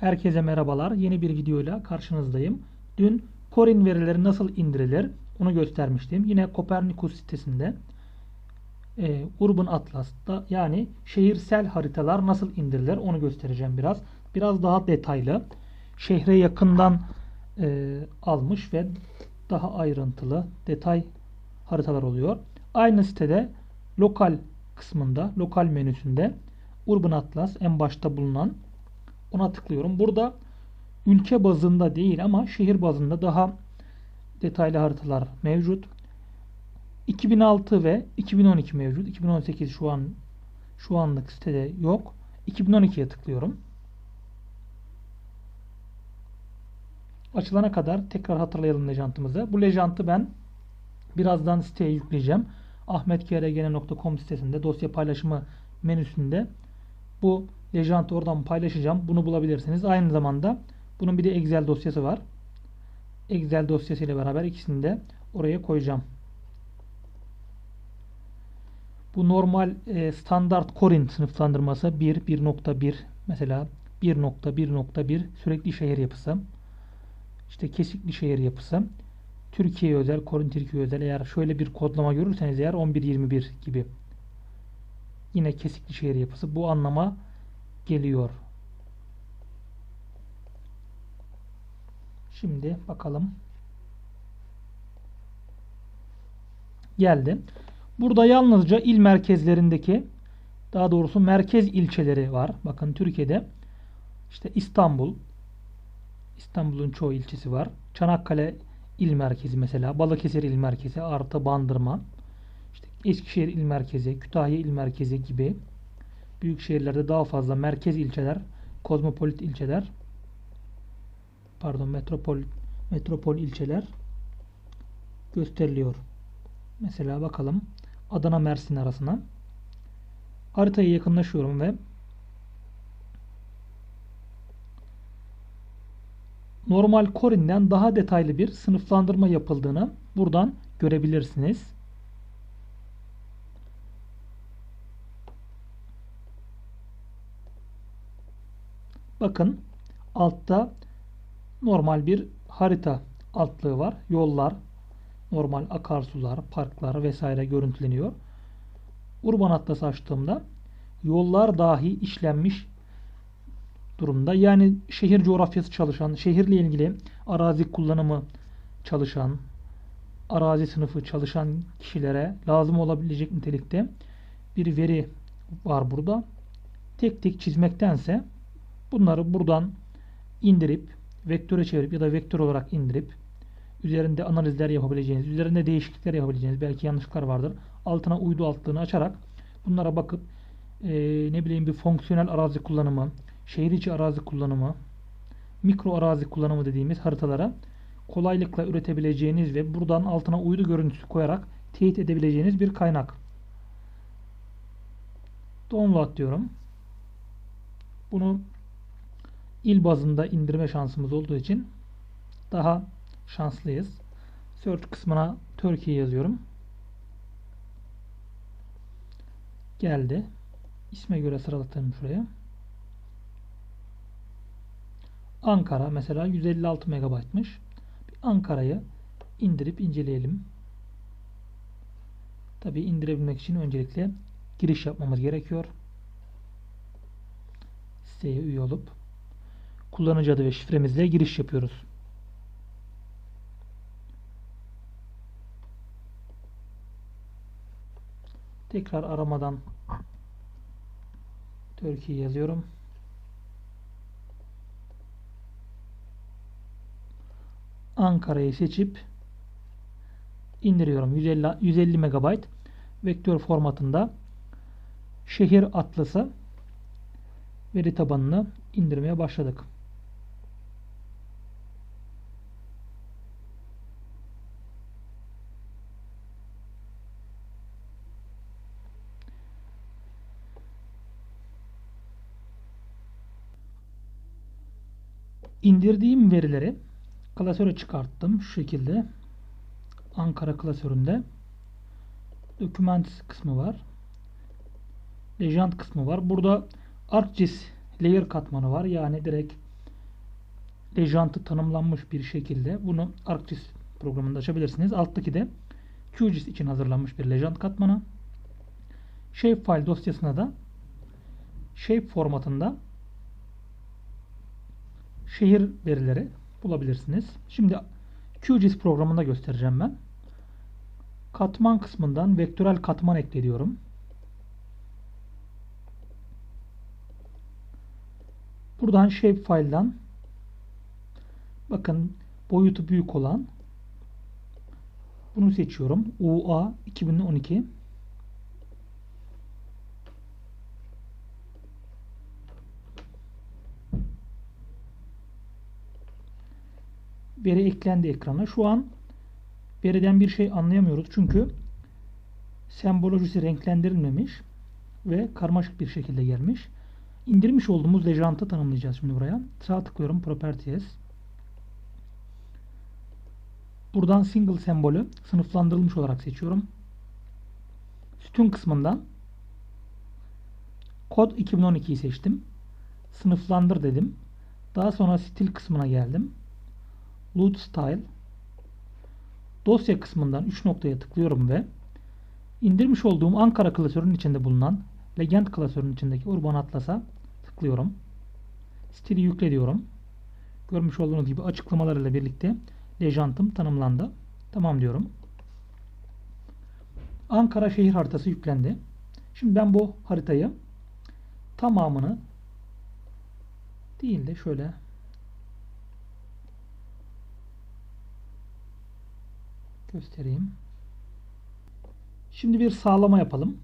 Herkese merhabalar. Yeni bir videoyla karşınızdayım. Dün Corin verileri nasıl indirilir onu göstermiştim. Yine Copernicus sitesinde e, Urban Atlas'ta yani şehirsel haritalar nasıl indirilir onu göstereceğim biraz. Biraz daha detaylı. Şehre yakından e, almış ve daha ayrıntılı detay haritalar oluyor. Aynı sitede lokal kısmında, lokal menüsünde Urban Atlas en başta bulunan ona tıklıyorum. Burada ülke bazında değil ama şehir bazında daha detaylı haritalar mevcut. 2006 ve 2012 mevcut. 2018 şu an şu anlık sitede yok. 2012'ye tıklıyorum. Açılana kadar tekrar hatırlayalım lejantımızı. Bu lejantı ben birazdan siteye yükleyeceğim. ahmetkrgn.com sitesinde dosya paylaşımı menüsünde bu lejantı oradan paylaşacağım. Bunu bulabilirsiniz. Aynı zamanda bunun bir de Excel dosyası var. Excel dosyası ile beraber ikisini de oraya koyacağım. Bu normal e, standart Corin sınıflandırması 1, 1.1 mesela 1.1.1 sürekli şehir yapısı. İşte kesikli şehir yapısı. Türkiye özel, Corin Türkiye özel eğer şöyle bir kodlama görürseniz eğer 11.21 gibi. Yine kesikli şehir yapısı bu anlama geliyor. Şimdi bakalım. Geldi. Burada yalnızca il merkezlerindeki daha doğrusu merkez ilçeleri var. Bakın Türkiye'de işte İstanbul İstanbul'un çoğu ilçesi var. Çanakkale il merkezi mesela. Balıkesir il merkezi artı Bandırma. İşte Eskişehir il merkezi, Kütahya il merkezi gibi büyük şehirlerde daha fazla merkez ilçeler, kozmopolit ilçeler pardon metropol metropol ilçeler gösteriliyor. Mesela bakalım Adana Mersin arasına haritaya yakınlaşıyorum ve normal Corin'den daha detaylı bir sınıflandırma yapıldığını buradan görebilirsiniz. Bakın altta normal bir harita altlığı var. Yollar, normal akarsular, parklar vesaire görüntüleniyor. Urban Atlas'ı açtığımda yollar dahi işlenmiş durumda. Yani şehir coğrafyası çalışan, şehirle ilgili arazi kullanımı çalışan, arazi sınıfı çalışan kişilere lazım olabilecek nitelikte bir veri var burada. Tek tek çizmektense bunları buradan indirip vektöre çevirip ya da vektör olarak indirip üzerinde analizler yapabileceğiniz, üzerinde değişiklikler yapabileceğiniz, belki yanlışlıklar vardır. Altına uydu altlığını açarak bunlara bakıp e, ne bileyim bir fonksiyonel arazi kullanımı, şehir içi arazi kullanımı, mikro arazi kullanımı dediğimiz haritalara kolaylıkla üretebileceğiniz ve buradan altına uydu görüntüsü koyarak teyit edebileceğiniz bir kaynak. Download diyorum. Bunu il bazında indirme şansımız olduğu için daha şanslıyız. Search kısmına Türkiye yazıyorum. Geldi. İsme göre sıralatalım şuraya. Ankara mesela 156 megabaytmış. Ankara'yı indirip inceleyelim. Tabi indirebilmek için öncelikle giriş yapmamız gerekiyor. Siteye üye olup kullanıcı adı ve şifremizle giriş yapıyoruz. Tekrar aramadan Türkiye yazıyorum. Ankara'yı seçip indiriyorum. 150, 150 MB vektör formatında şehir atlası veri tabanını indirmeye başladık. İndirdiğim verileri klasöre çıkarttım. Şu şekilde. Ankara klasöründe. Document kısmı var. Legend kısmı var. Burada ArcGIS layer katmanı var. Yani direkt lejantı tanımlanmış bir şekilde bunu ArcGIS programında açabilirsiniz. Alttaki de QGIS için hazırlanmış bir lejant katmanı. Shapefile dosyasına da shape formatında şehir verileri bulabilirsiniz. Şimdi QGIS programında göstereceğim ben. Katman kısmından vektörel katman ekliyorum. Buradan shapefile'dan bakın boyutu büyük olan bunu seçiyorum. UA 2012 veri eklendi ekrana. Şu an veriden bir şey anlayamıyoruz. Çünkü sembolojisi renklendirilmemiş ve karmaşık bir şekilde gelmiş. İndirmiş olduğumuz lejantı tanımlayacağız şimdi buraya. Sağ tıklıyorum Properties. Buradan single sembolü sınıflandırılmış olarak seçiyorum. Sütun kısmından kod 2012'yi seçtim. Sınıflandır dedim. Daha sonra stil kısmına geldim. Load Style dosya kısmından 3 noktaya tıklıyorum ve indirmiş olduğum Ankara klasörünün içinde bulunan Legend klasörünün içindeki Urban Atlas'a tıklıyorum. Stili yükle diyorum. Görmüş olduğunuz gibi açıklamalarıyla birlikte lejantım tanımlandı. Tamam diyorum. Ankara şehir haritası yüklendi. Şimdi ben bu haritayı tamamını değil de şöyle göstereyim. Şimdi bir sağlama yapalım.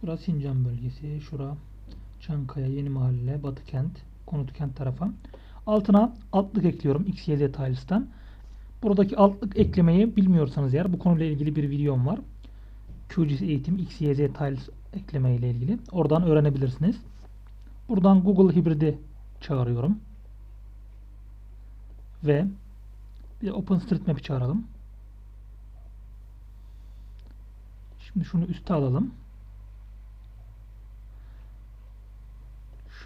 Şura Sincan bölgesi, şura Çankaya, Yeni Mahalle, Batı Kent, Konut Kent tarafa. Altına altlık ekliyorum XYZ Tiles'tan. Buradaki altlık eklemeyi bilmiyorsanız eğer bu konuyla ilgili bir videom var. QGIS eğitim XYZ Tiles ekleme ile ilgili. Oradan öğrenebilirsiniz. Buradan Google Hibrid'i çağırıyorum. Ve bir OpenStreetMap'i çağıralım. Şimdi şunu üste alalım.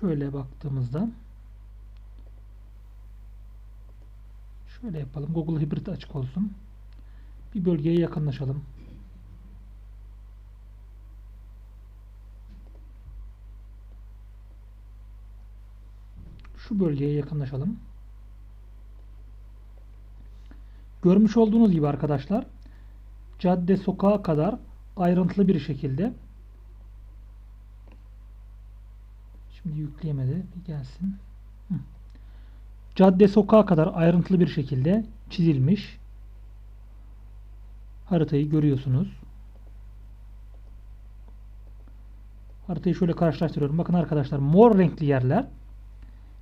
Şöyle baktığımızda şöyle yapalım. Google Hibrit açık olsun. Bir bölgeye yakınlaşalım. Şu bölgeye yakınlaşalım. Görmüş olduğunuz gibi arkadaşlar cadde sokağa kadar ayrıntılı bir şekilde. Şimdi yükleyemedi bir gelsin. Hı. cadde sokağa kadar ayrıntılı bir şekilde çizilmiş. Haritayı görüyorsunuz. Haritayı şöyle karşılaştırıyorum. Bakın arkadaşlar mor renkli yerler.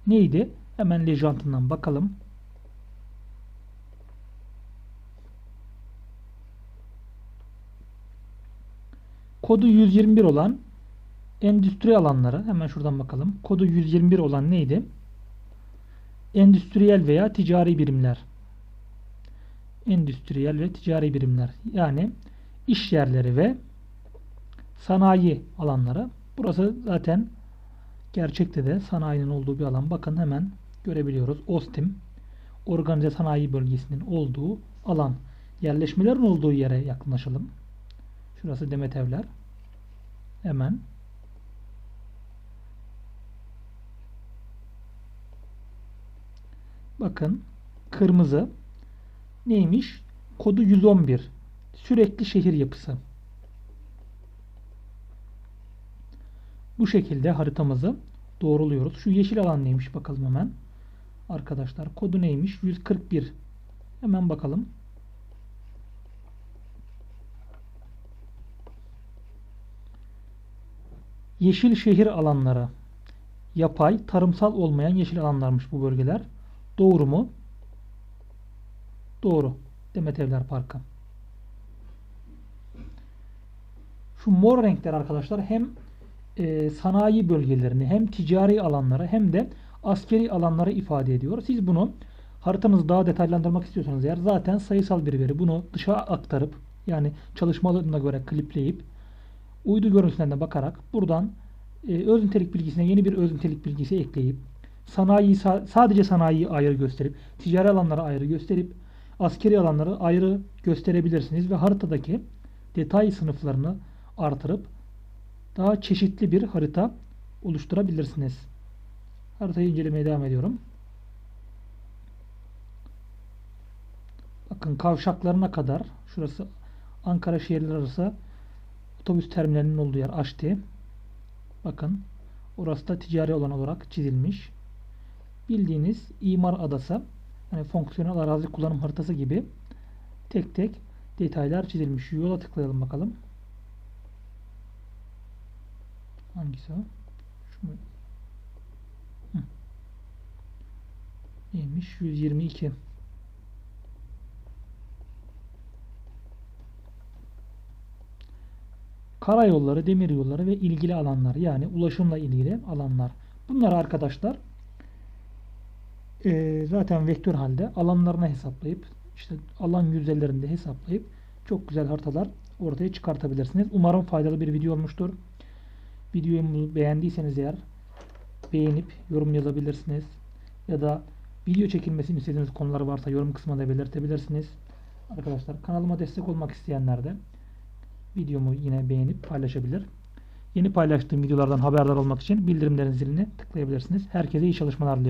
Neydi? Hemen lejantından bakalım kodu 121 olan endüstri alanları hemen şuradan bakalım. Kodu 121 olan neydi? Endüstriyel veya ticari birimler. Endüstriyel ve ticari birimler. Yani iş yerleri ve sanayi alanları. Burası zaten gerçekte de sanayinin olduğu bir alan. Bakın hemen görebiliyoruz. Ostim organize sanayi bölgesinin olduğu alan. Yerleşmelerin olduğu yere yakınlaşalım. Şurası Demet Evler. Hemen bakın kırmızı neymiş? Kodu 111. Sürekli şehir yapısı. Bu şekilde haritamızı doğruluyoruz. Şu yeşil alan neymiş bakalım hemen. Arkadaşlar kodu neymiş? 141. Hemen bakalım. Yeşil şehir alanları. Yapay, tarımsal olmayan yeşil alanlarmış bu bölgeler. Doğru mu? Doğru. Demet Evler Parkı. Şu mor renkler arkadaşlar hem e, sanayi bölgelerini hem ticari alanları hem de askeri alanları ifade ediyor. Siz bunu haritanızı daha detaylandırmak istiyorsanız eğer zaten sayısal bir veri bunu dışa aktarıp yani çalışma alanına göre klipleyip uydu görüntülerine bakarak buradan e, öz nitelik bilgisine yeni bir öz nitelik bilgisi ekleyip sanayi sa- sadece sanayiyi ayrı gösterip, ticari alanları ayrı gösterip, askeri alanları ayrı gösterebilirsiniz ve haritadaki detay sınıflarını artırıp daha çeşitli bir harita oluşturabilirsiniz. Haritayı incelemeye devam ediyorum. Bakın kavşaklarına kadar şurası Ankara şehirler arası otobüs terminalinin olduğu yer Aşti. Bakın orası da ticari alan olarak çizilmiş. Bildiğiniz imar adası yani fonksiyonel arazi kullanım haritası gibi tek tek detaylar çizilmiş. Yola tıklayalım bakalım. Hangisi o? Şu mu? Hı. Neymiş? 122. Karayolları, demiryolları ve ilgili alanlar yani ulaşımla ilgili alanlar. Bunlar arkadaşlar e, zaten vektör halde alanlarını hesaplayıp işte alan yüzeylerinde hesaplayıp çok güzel haritalar ortaya çıkartabilirsiniz. Umarım faydalı bir video olmuştur. Videomu beğendiyseniz eğer beğenip yorum yazabilirsiniz. Ya da video çekilmesini istediğiniz konular varsa yorum kısmında belirtebilirsiniz. Arkadaşlar kanalıma destek olmak isteyenler de videomu yine beğenip paylaşabilir. Yeni paylaştığım videolardan haberdar olmak için bildirimlerin zilini tıklayabilirsiniz. Herkese iyi çalışmalar diliyorum.